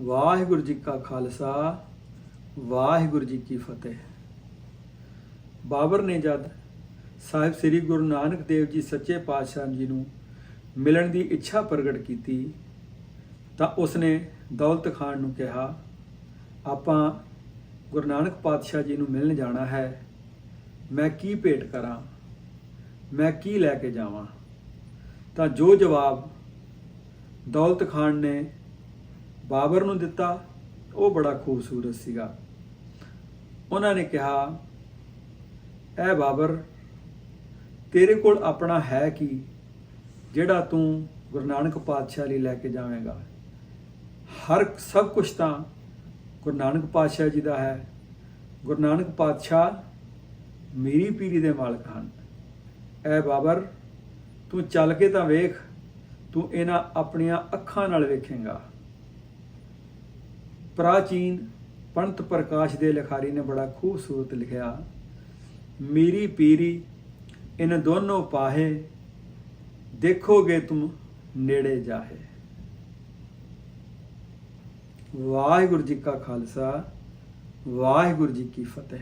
ਵਾਹਿਗੁਰੂ ਜੀ ਕਾ ਖਾਲਸਾ, ਵਾਹਿਗੁਰੂ ਜੀ ਕੀ ਫਤਿਹ। ਬਾਬਰ ਨੇ ਜਦ ਸਾਹਿਬ ਸ੍ਰੀ ਗੁਰੂ ਨਾਨਕ ਦੇਵ ਜੀ ਸੱਚੇ ਪਾਤਸ਼ਾਹ ਜੀ ਨੂੰ ਮਿਲਣ ਦੀ ਇੱਛਾ ਪ੍ਰਗਟ ਕੀਤੀ, ਤਾਂ ਉਸਨੇ ਦੌਲਤ ਖਾਨ ਨੂੰ ਕਿਹਾ, ਆਪਾਂ ਗੁਰੂ ਨਾਨਕ ਪਾਤਸ਼ਾਹ ਜੀ ਨੂੰ ਮਿਲਣ ਜਾਣਾ ਹੈ। ਮੈਂ ਕੀ ਭੇਟ ਕਰਾਂ? ਮੈਂ ਕੀ ਲੈ ਕੇ ਜਾਵਾਂ? ਤਾਂ ਜੋ ਜਵਾਬ ਦੌਲਤ ਖਾਨ ਨੇ ਬਾਬਰ ਨੂੰ ਦਿੱਤਾ, ਉਹ ਬੜਾ ਖੂਬਸੂਰਤ ਸੀਗਾ। ਉਹਨਾਂ ਨੇ ਕਿਹਾ, ਐ ਬਾਬਰ, ਤੇਰੇ ਕੋਲ ਆਪਣਾ ਹੈ ਕੀ, ਜਿਹੜਾ ਤੂੰ ਗੁਰੂ ਨਾਨਕ ਪਾਤਸ਼ਾਹ ਲਈ ਲੈ ਕੇ ਜਾਵੇਂਗਾ? ਹਰ ਸਭ ਕੁਝ ਤਾਂ ਗੁਰੂ ਨਾਨਕ ਪਾਤਸ਼ਾਹ ਜੀ ਦਾ ਹੈ। ਗੁਰੂ ਨਾਨਕ ਪਾਤਸ਼ਾਹ ਮੇਰੀ ਪੀਰੀ ਦੇ ਮਾਲਕ ਹਨ। ਐ ਬਾਬਰ, ਤੂੰ ਚੱਲ ਕੇ ਤਾਂ ਵੇਖ, ਤੂੰ ਇਹਨਾਂ ਆਪਣੀਆਂ ਅੱਖਾਂ ਨਾਲ ਵੇਖੇਂਗਾ। ਪ੍ਰਾਚੀਨ ਪੰਤ ਪ੍ਰਕਾਸ਼ ਦੇ ਲਿਖਾਰੀ ਨੇ ਬੜਾ ਖੂਬਸੂਰਤ ਲਿਖਿਆ, ਮੀਰੀ ਪੀਰੀ, ਇਨ ਦੋਨੋਂ ਪਾਹੇ, ਦੇਖੋਗੇ ਤੁਮ ਨੇੜੇ ਜਾਹੇ। ਵਾਹਿਗੁਰੂ ਜੀ ਕਾ ਖਾਲਸਾ, ਵਾਹਿਗੁਰੂ ਜੀ ਕੀ ਫਤਿਹ।